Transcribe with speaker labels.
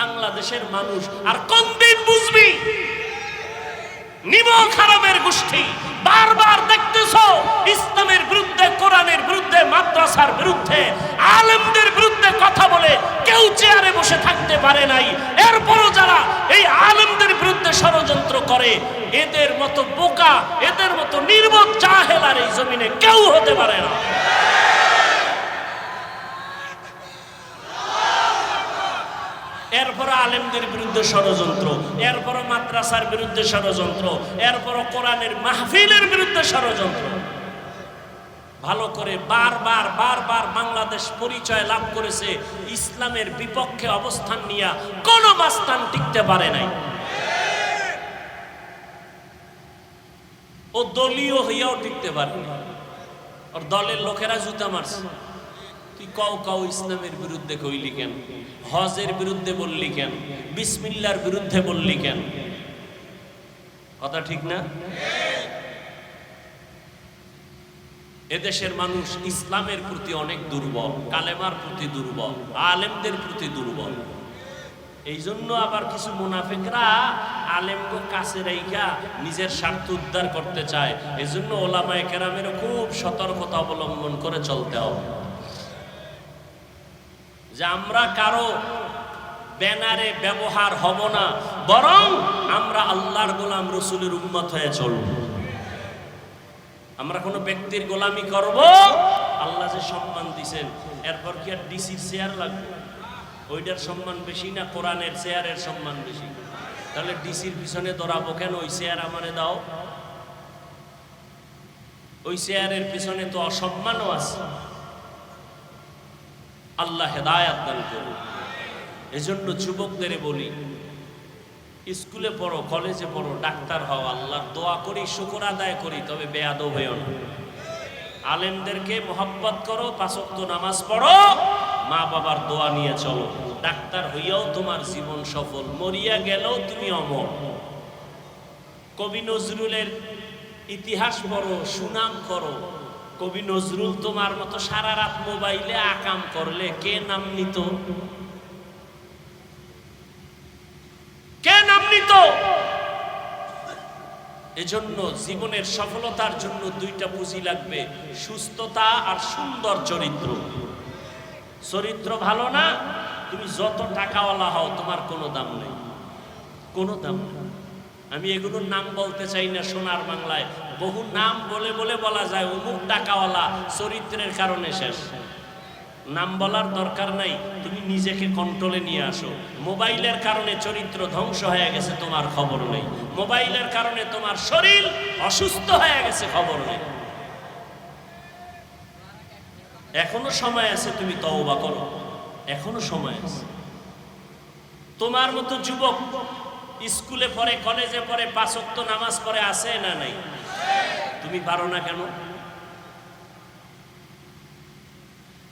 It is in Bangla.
Speaker 1: বাংলাদেশের মানুষ আর কোন দিন বুঝবি? গোষ্ঠী, বারবার দেখতেছ ইসলামের বিরুদ্ধে, কোরআনের বিরুদ্ধে, মাদ্রাসার বিরুদ্ধে, আলেমদের বিরুদ্ধে কথা বলে কেউ চেয়ারে বসে থাকতে পারে নাই। এরপরও যারা এই আলেমদের বিরুদ্ধে ষড়যন্ত্র করে, এদের মতো বোকা, এদের মতো নির্বোধ জাহেল আর এই জমিনে কেউ হতে পারে না। এরপর আলেমদের বিরুদ্ধে ষড়যন্ত্র এরপর মাদ্রাসার বিরুদ্ধে ষড়যন্ত্র এরপর কোরআনের মাহফিলের বিরুদ্ধে ষড়যন্ত্র। ভালো করে বারবার বারবার বাংলাদেশ পরিচয় লাভ করেছে, ইসলামের বিপক্ষে অবস্থান নিয়ে কোন মাস্তান টিকতে পারে নাই। ও দলীয় হইয়াও টিকতে পারে ওর দলের লোকেরা জুতা মারছে। তুই কও কও ইসলামের বিরুদ্ধে কইলি কেন? হজের বিরুদ্ধে বললি কেন? বিসমিল্লার বিরুদ্ধে বললি কেন? কথা ঠিক না? এদেশের মানুষ ইসলামের প্রতি অনেক দুর্বল, কালেমার প্রতি দুর্বল, আলেমদের প্রতি দুর্বল। এই জন্য আবার কিছু মুনাফিকরা আলেমকে কাছে রেখা নিজের স্বার্থ উদ্ধার করতে চায়। এই জন্য ওলামায় কেরামেরও খুব সতর্কতা অবলম্বন করে চলতে হবে। যে আমরা কারও ব্যানারে ব্যবহার হব না, বরং আমরা আল্লাহর গোলাম রসুলের উম্মত হয়ে চলব। আমরা কোনো ব্যক্তির গোলামি করব? আল্লাহ যে সম্মান দিছেন, এরপর কি আর ডিসির চেয়ার লাগবে? ওইটার সম্মান বেশি না কোরআনের চেয়ারের সম্মান বেশি? তাহলে ডিসির পিছনে দৌড়াবো কেন? ওই চেয়ার আমারে দাও। ওই চেয়ারের পিছনে তো অসম্মানও আছে। আল্লাহ হেদায়াত দান করুন। এজন্য যুবকদের বলি, স্কুলে পড়ো, কলেজে পড়ো, ডাক্তার হও, আল্লাহর দোয়া করি, শুকর আদায় করি, তবে বেয়াদব হইও না। আলেমদেরকে মোহাব্বত করো পাঁচক্ত নামাজ পড়ো মা বাবার দোয়া নিয়ে চলো। ডাক্তার হইয়াও তোমার জীবন সফল, মরিয়া গেলেও তুমি অমর। কবি নজরুলের ইতিহাস পড়ো, সুনাম করো কবি নজরুল তোমার মতো সারা রাত মোবাইলে আকাম করলে কে নাম নিত? কে নাম নিত? এজন্য জীবনের সফলতার জন্য দুইটা পুঁজি লাগবে, সুস্থতা আর সুন্দর চরিত্র। চরিত্র ভালো না? তুমি যত টাকাওয়ালা হও, তোমার কোনো দাম নেই। কোনো দাম নেই। আমি এগুলোর নাম বলতে চাই না সোনার বাংলায়। বহু নাম বলে বলে বলা যায়, অমুক টাকাওয়ালা চরিত্রের কারণে শেষ। নাম বলার দরকার নাই, তুমি নিজেকে কন্ট্রোলে নিয়ে আসো। মোবাইলের কারণে চরিত্র ধ্বংস হয়ে গেছে, তোমার খবর নেই। মোবাইলের কারণে তোমার শরীর অসুস্থ হয়ে গেছে, খবর নেই। এখনও সময় আছে, তুমি তওবা করো। এখনও সময় আছে। তোমার মতো যুবক স্কুলে পড়ে কলেজে পড়ে পাঁচক্ত নামাজ পড়ে আছে না নাই? তুমি পারো না কেন?